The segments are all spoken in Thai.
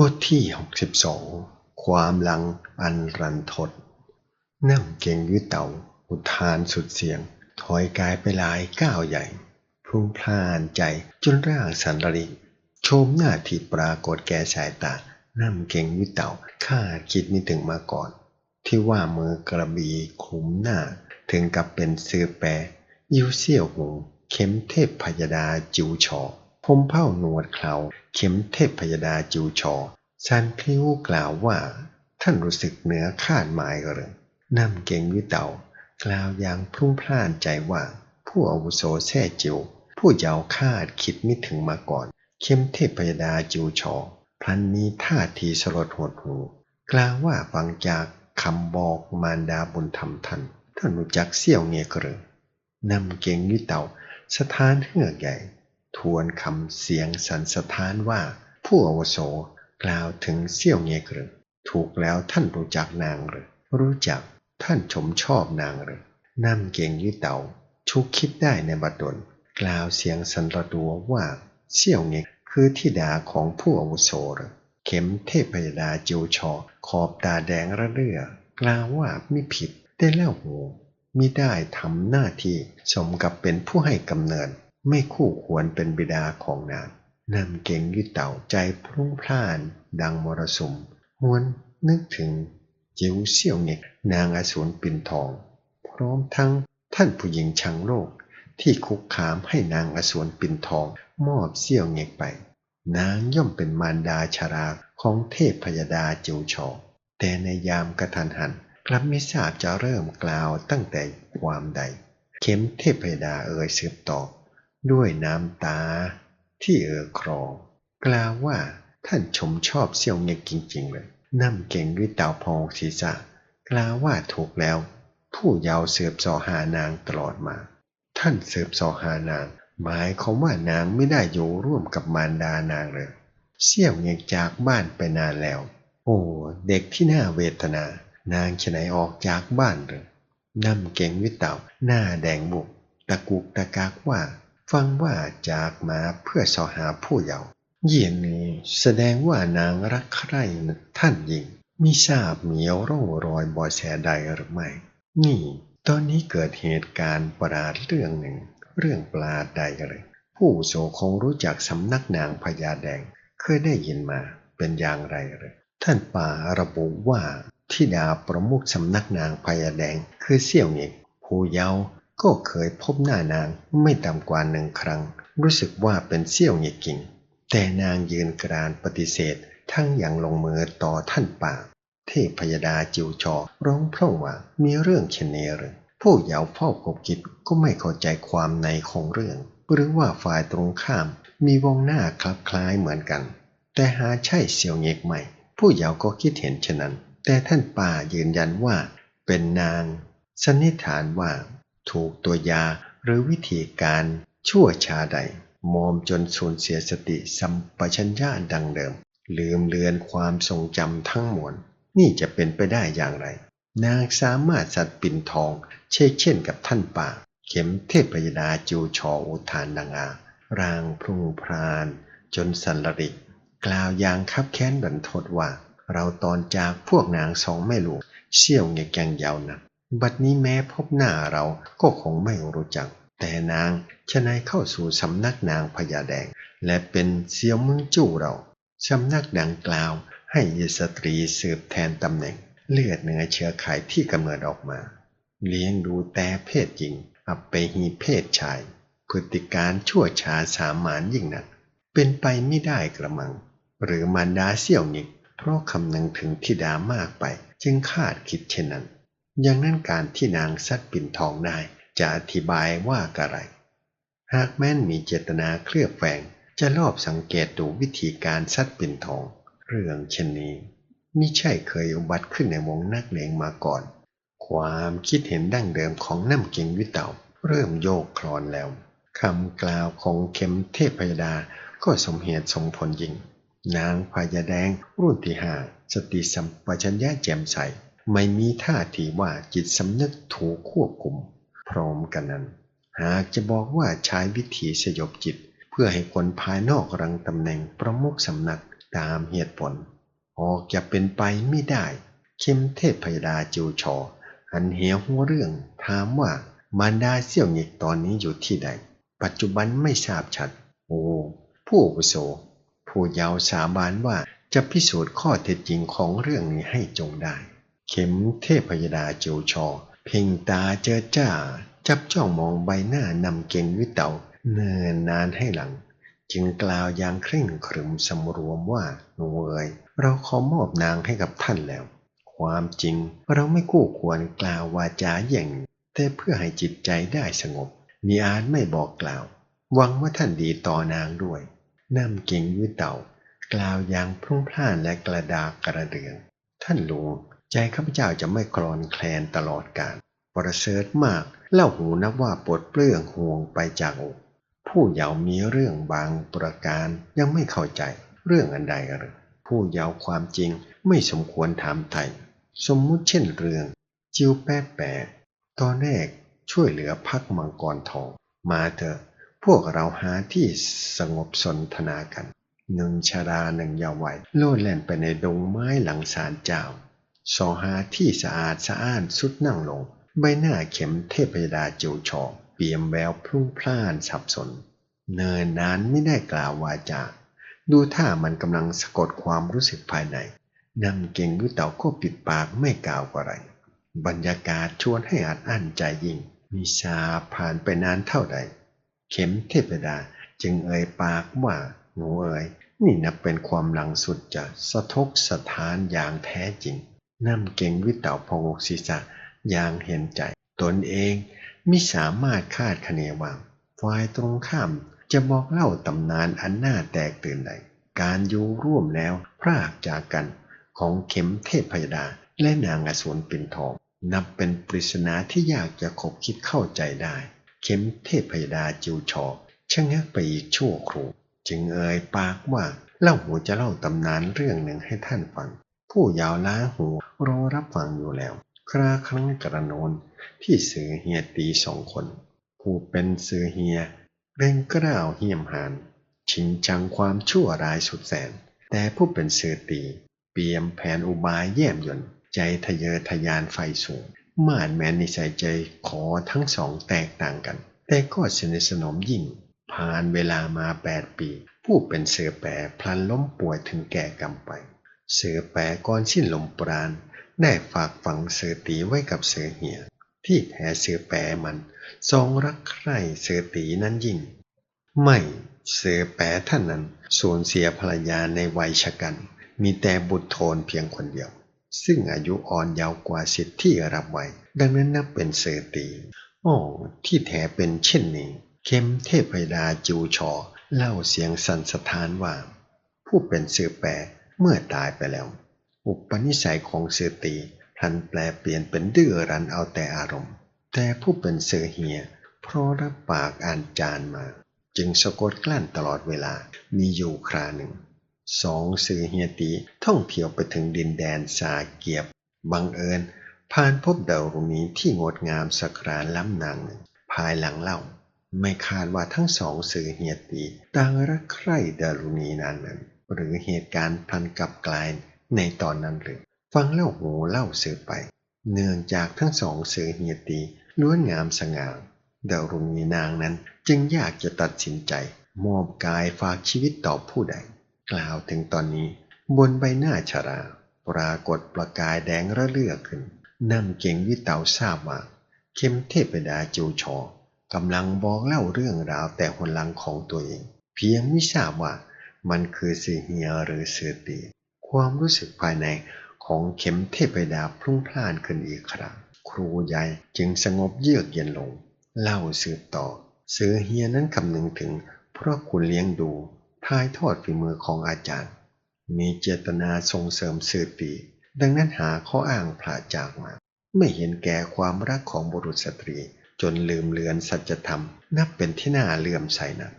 บทที่ 62 ความลังอันรันทด นั่งเก่งยืดเต่า อุทานสุดเสียง ถอยกายไปหลายก้าวใหญ่พลุ่งพล่านใจจนร่างสันริโชมหน้าที่ปรากฏแก่สายตานั่งเก่งยืดเต่าคาคิดไม่ถึงมาก่อน ที่ว่ามือกระบี่คลุมหน้า ถึงกับเป็นเสือแปรยิวเสี่ยวหูเข็มเทพพยดาจิวชอ ผมเผ้าหนวดเคราเข็มเทพพยดาจิวชอซันพลิ้วกล่าวว่า ท่านรู้สึกเหนือคาดหมายกเลยนำเก่งวิเตากล่าวอย่างพรุ่งพล่านใจว่า ผู้อาวุโสแท่จิว ผู้เยาวคาดคิดไม่ถึงมาก่อน เข้มเทพพยดาจิวชอพลันมีท่าทีสลดหดหูกล่าวว่าฟังจากคำบอกมารดาบุญธรรมท่านท่านรู้จักเสี่ยวเงียกรือนำเก่งวิเตาสถานเฮือกใหญ่ ทวนคำเสียงสันสถานว่า ผู้อวโสกล่าวถึงเสี่ยวเงียกรือถูกแล้วท่านรู้จักนางหรือรู้จักท่านชมชอบนางหรือนำเก่งยี่เต่าชุกคิดได้ในบัดดลกล่าวเสียงสันระดัวว่าเสี่ยวเงียคือทิดาของผู้อาวุโสหรือเข็มเทพยดาจิวชอ ขอบตาแดงระเรื่อกล่าวว่าไม่ผิดได้แล้วหูมิได้ทำหน้าที่สมกับเป็นผู้ให้กำเนิด ไม่คู่ควรเป็นบิดาของนางนำเก่งยึดเต่าใจพรุ่งพล่าน ดังมรสุมหวนนึกถึงจิ๋วเสี่ยวเงกนางอสูรปิ่นทอง พร้อมทั้งท่านผู้หญิงชังโลก ที่คุกคามให้นางอสูรปิ่นทอง มอบเสี่ยวเงกไป นางย่อมเป็นมารดาชาราของเทพพยดาจิวชอแต่ในยามกระทันหันกลับไม่ทราบจะเริ่มกล่าวตั้งแต่ความใด เข็มเทพยดาเอ่ยสืบต่อ ด้วยน้ำตาที่เอ่อครอง กล่าวว่าท่านชมชอบเสี่ยวเงกจริงๆเลยนั่มเก่งด้วยเต่าพองศีรษะ กล่าวว่าถูกแล้ว ผู้ยาวเสือบสอหานางตลอดมา ท่านเสือบสอหานาง หมายความว่านางไม่ได้อยู่ร่วมกับมารดานางเลยเสี่ยวเงกจากบ้านไปนานแล้ว โอ้เด็กที่น่าเวทนา นางฉไหนออกจากบ้านหรือนั่มเก่งวิเต่าหน้าแดงบุกตะกุกตะกากว่า ฟังว่าจากมาเพื่อสอหาผู้เยาว์เยี่ยนี้แสดงว่านางรักใคร่ท่านหญิงมิทราบมีร่องรอยบอยแสใดหรือไม่ นี่ ตอนนี้เกิดเหตุการณ์ประหลาดเรื่องหนึ่ง เรื่องปลาใดเลย ผู้โสคงรู้จักสำนักนางพญาแดง เคยได้ยินมาเป็นอย่างไรเลยท่านป่าระบุว่าที่ดาประมุขสำนักนางพญาแดง คือเสี่ยวเงกผู้เยาว์ ก็เคยพบหน้านางไม่ต่ำกว่าหนึ่งครั้ง รู้สึกว่าเป็นเสี่ยวเงกิงแต่นางยืนกรานปฏิเสธทั้งอย่างลงมือต่อท่านป่า เทพพยดาจิวชอร้องพร่งว่ามีเรื่องเช่นนี้หรือผู้เยาวเฝ้ากบกิดก็ไม่เข้าใจความในของเรื่อง หรือว่าฝ่ายตรงข้ามมีวงหน้าคลับคล้ายเหมือนกัน แต่หาใช่เสี่ยวเงกใหม่ ผู้เยาวก็คิดเห็นเช่นนั้น แต่ท่านป่ายืนยันว่าเป็นนางสันนิษฐานว่า ถูกตัวยาหรือวิธีการชั่วชาใด มอมจนสูญเสียสติสัมปชัญญะดังเดิม ลืมเลือนความทรงจำทั้งมวล นี่จะเป็นไปได้อย่างไร นางสามารถสัตว์ปิ่นทอง เช่เช่นกับท่านป่า เข็มเทพยดาจูชออุทานดังอารางพรุงพราน จนสันลริก กล่าวอย่างคับแค้นบันทดว่า เราตอนจากพวกนางสองแม่ลูกเชี่ยวเงยงยาวนะ บัดนี้แม้พบหน้าเราก็คงไม่รู้จัก แต่นางชนายเข้าสู่สำนักนางพญาแดง และเป็นเสียวมืองจู่เราสำนักดังกล่าวให้ยสตรีสืบแทนตำแหน่ง เลือดเนื้อเชื้อไขที่กำเนิดออกมา เลี้ยงดูแต่เพศหญิง อับไปหีเพศชาย พฤติการชั่วช้าสามานยิ่งนัก เป็นไปไม่ได้กระมัง หรือมารดาเสี่ยวนิก เพราะคำนึงถึงทิดามากไป จึงคาดคิดเช่นนั้น อย่างนั้นการที่นางซัดปิ่นทองได้จะอธิบายว่าอะไร หากแม้นมีเจตนาเคลือบแฝงจะรอบสังเกตดูวิธีการซัดปิ่นทอง เรื่องเช่นนี้มิใช่เคยอุบัติขึ้นในวงนักเลงมาก่อน ความคิดเห็นดั้งเดิมของน้ำเก่งวิเต่า เริ่มโยกคลอนแล้วคำกล่าวของเข็มเทพพยดาก็สมเหตุสมผลยิ่งนางพญาแดงรุ่นที่ห้าสติสัมปชัญญะแจ่มใส ไม่มีท่าทีว่าจิตสำนึกถูกควบคุม พร้อมกันนั้น หากจะบอกว่าใช้วิธีสยบจิต เพื่อให้คนภายนอกรังตำแหน่งประมุขสำนักตามเหตุผล ออกจะเป็นไปไม่ได้เข้มเทพพยดาจิวชอหันเหวหัวเรื่องถามว่ามารดาเสี่ยวหงิกตอนนี้อยู่ที่ใด ปัจจุบันไม่ทราบชัด โอ้ผู้อาวุโสผู้ยาวสาบานว่าจะพิสูจน์ข้อเท็จจริงของเรื่องนี้ให้จงได้ เข็มเทพยดาเจิวชอ เพ่งตาเจอจ้า จับจ้องมองใบหน้านำเก่งวิเตาเนินนานให้หลัง จึงกล่าวอย่างเคร่งขรึมสำรวมว่าหนูเอ๋ยเราขอมอบนางให้กับท่านแล้ว ความจริงเราไม่คู่ควรกล่าววาจาอย่างแต่เพื่อให้จิตใจได้สงบมีอาจไม่บอกกล่าว หวังว่าท่านดีต่อนางด้วยนำเก่งวิเตากล่าวอย่างพรุ่งพล่านและกระดากกระเดือง ท่านลุง ใจข้าพเจ้าจะไม่คลอนแคลนตลอดกาลประเสริฐมากเล่าหูนับว่าปลดเปลื้องห่วงไปจากอกผู้เยาว์มีเรื่องบางประการยังไม่เข้าใจเรื่องอันใดหรือผู้เยาว์ความจริงไม่สมควรถามไถ่สมมุติเช่นเรื่อง จิวแป๊แปะตอนแรกช่วยเหลือพักมังกรทอง มาเถอะ พวกเราหาที่สงบสนทนากัน หนึ่งชาราหนึ่งเยาว์วัยโลดแล่นไปในดงไม้หลังศาลเจ้า สอหาที่สะอาดสะอ้านสุดนั่งลง ใบหน้าเข็มเทพยดาจิวชอเปี่ยมแววพรุ่งพล่านสับสน เนินนานไม่ได้กล่าววาจาดูท่ามันกำลังสะกดความรู้สึกภายในนำเก่งวิเต่าก็ปิดปากไม่กล่าวอะไร บรรยากาศชวนให้อัดอั้นใจยิ่ง มีชาผ่านไปนานเท่าใด เข็มเทพดาจึงเอ่ยปากว่าหนูเอ๋ยนี่นับเป็นความหลังสุดจะสะทกสะท้านอย่างแท้จริง นำเก่งวิเต่าพองกศีรษะอย่างเห็นใจ ตนเองมิสามารถคาดคะเนว่าฝ่ายตรงข้ามจะบอกเล่าตำนานอันน่าแตกตื่นใดการอยู่ร่วมแล้วพรากจากกันของเข็มเทพพยดาและนางอสูรปิ่นทอง นับเป็นปริศนาที่ยากจะคบคิดเข้าใจได้ เข็มเทพพยดาจิวชอชะงักไปอีกชั่วครู่ จึงเอ่ยปากว่าเล่าหูจะเล่าตำนานเรื่องหนึ่งให้ท่านฟัง ผู้ยาวล้าหูรอรับฟังอยู่แล้ว คราครั้งกระโนนที่เสือเฮียตีสองคน ผู้เป็นเสือเฮียเร่งกล้าวเหี่ยมหานชิงจังความชั่วร้ายสุดแสน แต่ผู้เป็นเสือตี เปียมแผนอุบายแย่มยนใจทะเยอทะยานไฟสูงม่านแมนนิสัยใจขอทั้งสองแตกต่างกัน แต่ก็สนิทสนมยิ่ง ผ่านเวลามาแปดปี ผู้เป็นเสือแปรพลันล้มป่วยถึงแก่กรรมไป เสือแปรก่อนสิ้นลมปราณ ได้ฝากฝังเสือตีไว้กับเสือเหีย ที่แท้เสือแปรมันทรงรักใคร่เสือตีนั้นยิ่ง ไม่เสือแปรท่านนั้นสูญเสียภรรยาในวัยชะกัน มีแต่บุตรโทนเพียงคนเดียว ซึ่งอายุอ่อนยาวกว่าสิทธิ์ที่รับไว้ ดังนั้นนับเป็นเสือตีอ๋อที่แท้เป็นเช่นนี้ เข้มเทพยดาจิวชอ เล่าเสียงสันสถานว่า ผู้เป็นเสือแปร เมื่อตายไปแล้ว อุปนิสัยของเสือตีพลันแปลเปลี่ยนเป็นดื้อรั้นเอาแต่อารมณ์ แต่ผู้เป็นเสือเฮียเพราะรับปากอ่านจานมา จึงสะกดกลั้นตลอดเวลามีอยู่คราหนึ่งสองสือเฮียตีท่องเที่ยวไปถึงดินแดนสาเกียบ บังเอิญผ่านพบดาวรุณีที่งดงามสักรานล้ำนางหนังภายหลังเล่า ไม่คาดว่าทั้งสองสือเฮียตีต่างรักใคร่ดารุณีนางนั้น หรือเหตุการณ์พลันกลับกลายในตอนนั้นหรือ ฟังเล่าหูเล่าสืบไป เนื่องจากทั้งสองเสือเฮียตีล้วนงามสง่าดารุณีนางนั้นจึงอยากจะตัดสินใจ มอบกายฝากชีวิตต่อผู้ใด กล่าวถึงตอนนี้ บนใบหน้าชรา ปรากฏประกายแดงระเลือขึ้นนำเก่งวิเตาทราบว่าเข้มเทพดาจิวชอกำลังบอกเล่าเรื่องราวแต่หนหลังของตัวเอง เพียงไม่ทราบว่า มันคือสือเฮียหรือสือตี ความรู้สึกภายในของเข็มเทพดาพรุ่งพล่านขึ้นอีกครั้ง ครูใหญ่จึงสงบเยือกเย็นลง เล่าสืบต่อ สือเฮียนั้นคำนึงถึง เพราะคุณเลี้ยงดูทายทอดฝีมือของอาจารย์ มีเจตนาส่งเสริมสือตีดังนั้นหาข้ออ้างพระจากมา ไม่เห็นแก่ความรักของบุรุษสตรี จนลืมเลือนสัจธรรม นับเป็นที่น่าเลื่อมใสนัก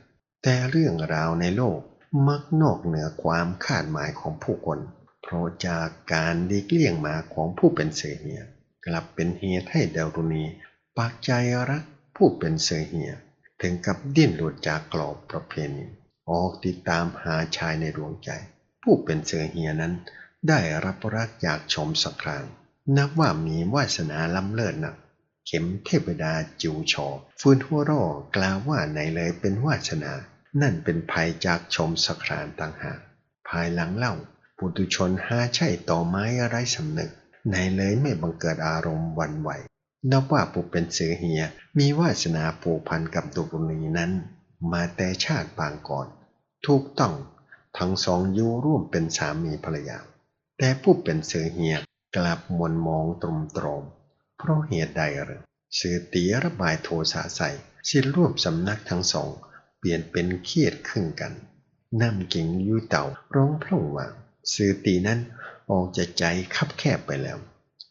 แต่เรื่องราวในโลก มักนอกเหนือความคาดหมายของผู้คน เพราะจากการดีเกลี่ยงมาของผู้เป็นเสเฮีย กลับเป็นเหตุให้เดารุณีปากใจรักผู้เป็นเสเฮีย ถึงกับดิ้นหลุดจากกรอบประเพณีออกติดตามหาชายในดวงใจ ผู้เป็นเสเฮียนั้นได้รับรักจากชมสักครั้งนับว่ามีวาสนาล้ำเลิศนักเข็มเทพดาจิวชอฟื้นหัวเรอกล่าวว่าไหนเลยเป็นวาสนา นั่นเป็นภัยจากชมสครานต่างหาก ภายหลังเล่า ปุตุชนหาใช่ต่อไม้อะไรสำนึกไหนเลยไม่บังเกิดอารมณ์วันไหว นับว่าผู้เป็นเสือเฮีย มีวาสนาผูกพันกับดุรุณีนั้น มาแต่ชาติปางก่อน ถูกต้อง ทั้งสองอยู่ร่วมเป็นสามีภรรยา แต่ผู้เป็นเสือเฮียกลับมนมองตรมตรมเพราะเหตุใดหรือเสือตีระบายโทสะใส่สิ้นร่วมสำนักทั้งสอง เปลี่ยนเป็นเครียดครึ่งกันนำกิ่งยูเต่าร้องพร่องว่าสือตีนั้นออกจากใจคับแคบไปแล้ว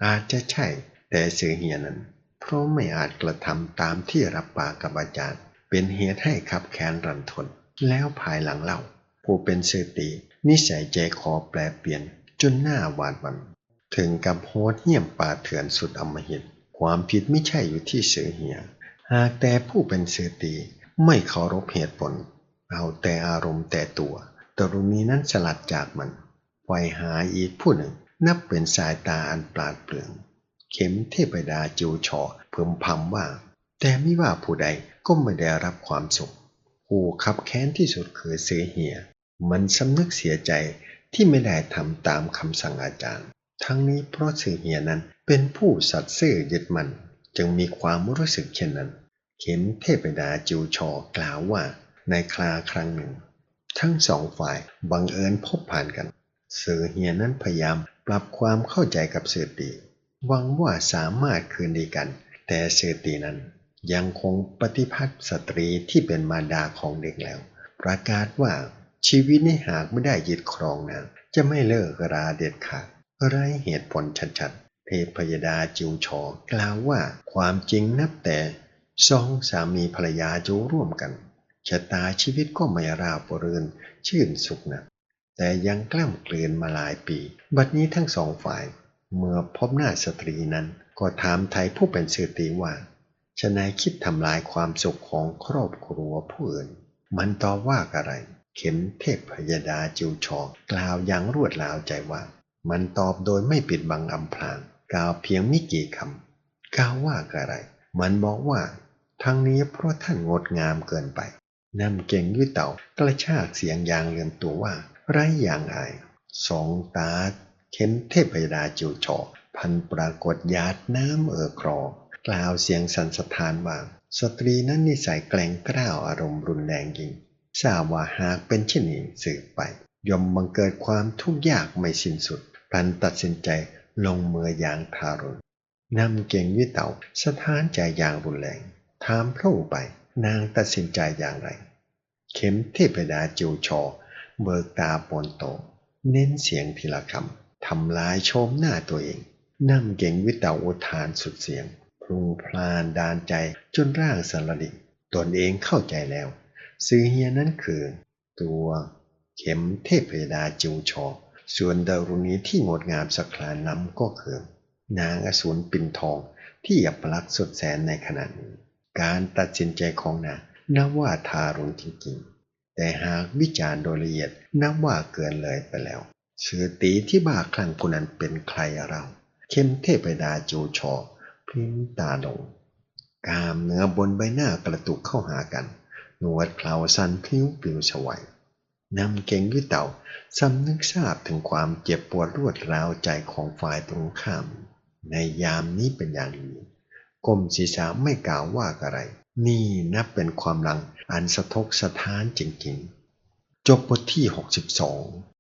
อาจจะใช่แต่เสือเฮียนั้น เพราะไม่อาจกระทำตามที่รับปากกับอาจารย์ เป็นเหตุให้ขับแค้นรันทน แล้วภายหลังเล่า ผู้เป็นสือตีนิสัยใจคอแปลเปลี่ยนจนหน้าหวาดวัน ถึงกับโหดเหี้ยมป่าเถื่อนสุดอำมหิตความผิดไม่ใช่อยู่ที่เสือเหีย หากแต่ผู้เป็นเสือตี ไม่เคารพเหตุผล เอาแต่อารมณ์แต่ตัวตรุณีนั้นสลัดจากมันไวหาอีกผู้หนึ่ง นับเป็นสายตาอันปราดเปรื่อง เข็มเทพดาจิวชอเพิ่มพำว่า แต่ไม่ว่าผู้ใดก็ไม่ได้รับความสุขผู้ขับแค้นที่สุดคือเสือเหีย มันสำนึกเสียใจที่ไม่ได้ทำตามคำสั่งอาจารย์ ทั้งนี้เพราะเสือเหียนั้นเป็นผู้สัตย์ซื่อยึดมัน จึงมีความรู้สึกเช่นนั้น เข็มเทพดาจิวชอกล่าวว่าในคราครั้งหนึ่ง ทั้งสองฝ่ายบังเอิญพบผ่านกัน เสือเฮียนั้นพยายามปรับความเข้าใจกับเสือตีหวังว่าสามารถคืนดีกัน แต่เสือตีนั้นยังคงปฏิพัติสตรีที่เป็นมารดาของเด็กแล้ว ประกาศว่าชีวิตนี้หากไม่ได้ยึดครองนางจะไม่เลิกราเด็ดขาดไรเหตุผลชัดๆเทพยดาจิวชอกล่าวว่าความจริงนับแต่ สองสามีภรรยาจูร่วมกันชะตาชีวิตก็ไม่ราบรื่นชื่นสุขนะแต่ยังกล้ำกลืนมาหลายปี บัดนี้ทั้งสองฝ่าย เมื่อพบหน้าสตรีนั้น ก็ถามไทยผู้เป็นสือตีว่าชนายคิดทำลายความสุขของครอบครัวผู้อื่น มันตอบว่าอะไร เข็มเทพพยดาจิวชองกล่าวอย่างรวดราวใจว่า มันตอบโดยไม่ปิดบังอำพรางกล่าวเพียงไม่กี่คำกล่าวว่าอะไร มันบอกว่า ทั้งนี้เพราะท่านงดงามเกินไปนำเก่งยุ้ยเต่ากระชากเสียงยางเลือนตัวว่า ไรอย่างอายสองตาเข็มเทพยดาจิวชอพันปรากฏหยาดน้ำเอ่อครอกล่าวเสียงสันสถานว่าสตรีนั้นนิสัยแกล้งกล้าวอารมณ์รุนแรงยิ่งทราบว่าหากเป็นเช่นนี้สืบไป ย่อมบังเกิดความทุกข์ยากไม่สิ้นสุดพันตัดสินใจลงมืออย่างทารุณนำเก่งวิเต่าสถานใจอย่างรุนแรง ถามพระไปนางตัดสินใจอย่างไร เข็มเทพดาจิวชอ เบิกตาปนโต เน้นเสียงทีละคำทำลายโชมหน้าตัวเองนำเก่งวิตาอุทานสุดเสียงพลุงพลานดานใจจนร่างสารดิตนเองเข้าใจแล้ว ซื้อเฮียนั้นคือ ตัวเข็มเทพดาจิวชอ ส่วนดารุณีที่งดงามสักครานน้ำก็คือนางอสูรปินทองที่อัปลักษณ์สดแสนในขณะนี้ การตัดสินใจของนางนับว่าทารุณจริงๆ แต่หากวิจารณ์โดยละเอียดนับว่าเกินเลยไปแล้วชื่อตีที่บ้าคลั่งคนนั้นเป็นใครเรา เข้มเทพดาจูชอพริ้มตาลงกามเนื้อบนใบหน้ากระตุกเข้าหากัน หนวดเคราสันพลิ้วปลิวฉวัยนำเก่งด้วยเต่าสำนึกทราบถึงความเจ็บปวดรวดร้าวใจของฝ่ายตรงข้าม ในยามนี้เป็นอย่างดี ก้มศีรษะไม่กล่าวว่าอะไร นี่นับเป็นความลังอันสะทกสะท้านจริงๆ จบบทที่ 62